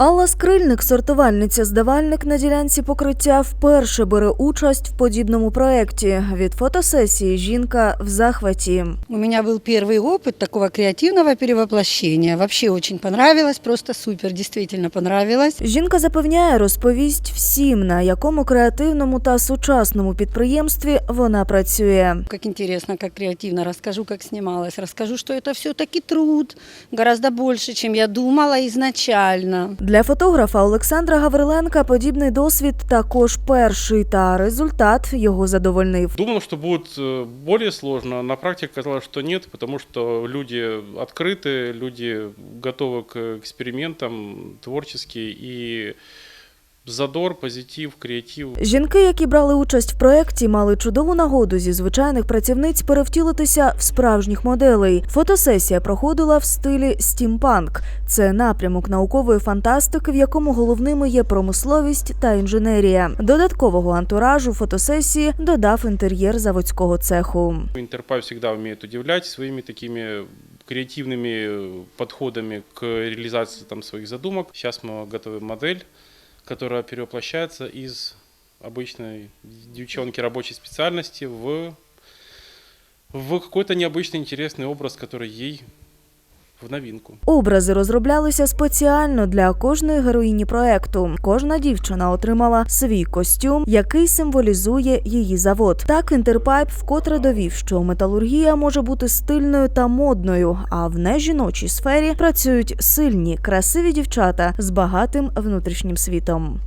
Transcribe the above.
Алла Скрильник, сортувальниця здавальник на ділянці покриття, вперше бере участь в подібному проєкті. Від фотосесії жінка в захваті. У меня был первый опыт такого креативного перевоплощения. Вообще очень понравилось, просто супер, действительно понравилось. Жінка запевняє, розповість всім, на якому креативному та сучасному підприємстві вона працює. Как интересно, как креативно. Расскажу, как снималось. Расскажу, что это все-таки труд. Гораздо больше, чем я думала изначально. Для фотографа Олександра Гавриленка подібний досвід також перший, та результат його задовольнив. Думал, что будет э, более сложно. На практике оказалось, что нет, потому что люди открыты, люди готовы к экспериментам творческие и задор, позитив, креатив. Жінки, які брали участь в проєкті, мали чудову нагоду зі звичайних працівниць перевтілитися в справжніх моделей. Фотосесія проходила в стилі стімпанк. Це напрямок наукової фантастики, в якому головними є промисловість та інженерія. Додаткового антуражу фотосесії додав інтер'єр заводського цеху. Интерпай всегда умеет удивлять своими такими креативными э, подходами к реализации там, своих задумок. Сейчас мы готовим модель, которая перевоплощается из обычной девчонки рабочей специальности в, в какой-то необычный интересный образ, который ей в новинку. Образи розроблялися спеціально для кожної героїні проекту. Кожна дівчина отримала свій костюм, який символізує її завод. Так інтерпайп вкотре довів, що металургія може бути стильною та модною. А в нежіночій сфері працюють сильні, красиві дівчата з багатим внутрішнім світом.